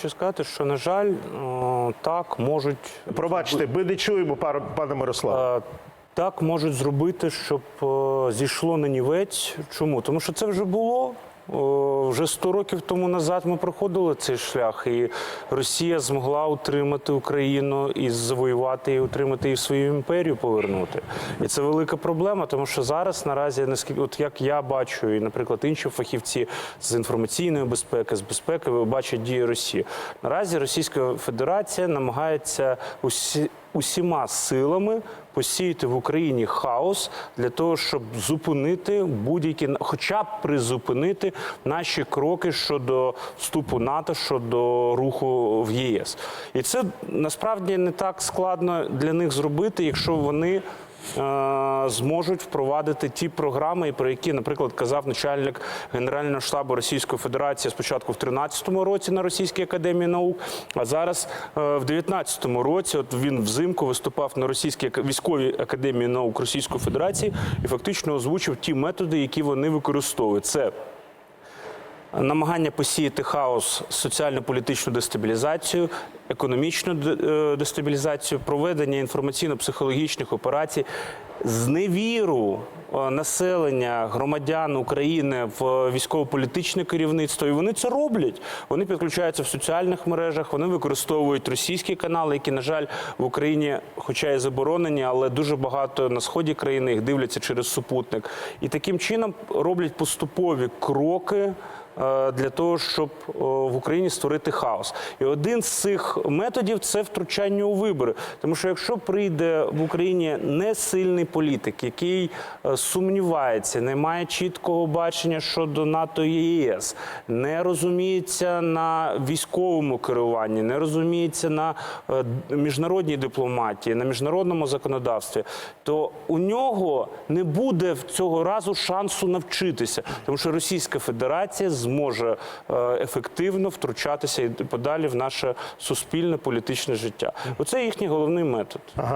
Хочу сказати, що на жаль, так можуть Пробачте, ми не чуємо, пару пане Мирославе. е, так можуть зробити, щоб е, зійшло на нівець. Чому? Тому що це вже було. Вже 100 років тому назад ми проходили цей шлях, і Росія змогла утримати Україну і завоювати і утримати і в свою імперію повернути. І це велика проблема, тому що зараз наразі, наскільки от як я бачу, і, наприклад, інші фахівці з інформаційної безпеки, з безпеки бачать дії Росії. Наразі Російська Федерація намагається усі усіма силами посіяти в Україні хаос для того, щоб зупинити будь-які, хоча б призупинити наші кроки щодо вступу НАТО, щодо руху в ЄС. І це насправді не так складно для них зробити, якщо вони. Е, Зможуть впровадити ті програми, про які, наприклад, казав начальник Генерального штабу Російської Федерації спочатку в 13-му році на Російській академії наук, а зараз е, в 19-му році. От він взимку виступав на Російській військовій академії наук Російської Федерації і фактично озвучив ті методи, які вони використовують. Це намагання посіяти хаос, соціально-політичну дестабілізацію, економічну е, дестабілізацію, проведення інформаційно-психологічних операцій, зневіру е, населення громадян України в військово-політичне керівництво. І вони це роблять. Вони підключаються в соціальних мережах, вони використовують російські канали, які, на жаль, в Україні, хоча і заборонені, але дуже багато на сході країни їх дивляться через супутник. І таким чином роблять поступові кроки е, для того, щоб е, в Україні створити хаос. І один з цих методів це втручання у вибори. Тому що якщо прийде в Україні не сильний політик, який е, сумнівається, не має чіткого бачення щодо НАТО і ЄС, не розуміється на військовому керуванні, не розуміється на е, міжнародній дипломатії, на міжнародному законодавстві, то у нього не буде в цього разу шансу навчитися, тому що Російська Федерація зможе е, ефективно втручатися і подалі в наше суспільне політичне життя. Оце їхній головний метод. Ага.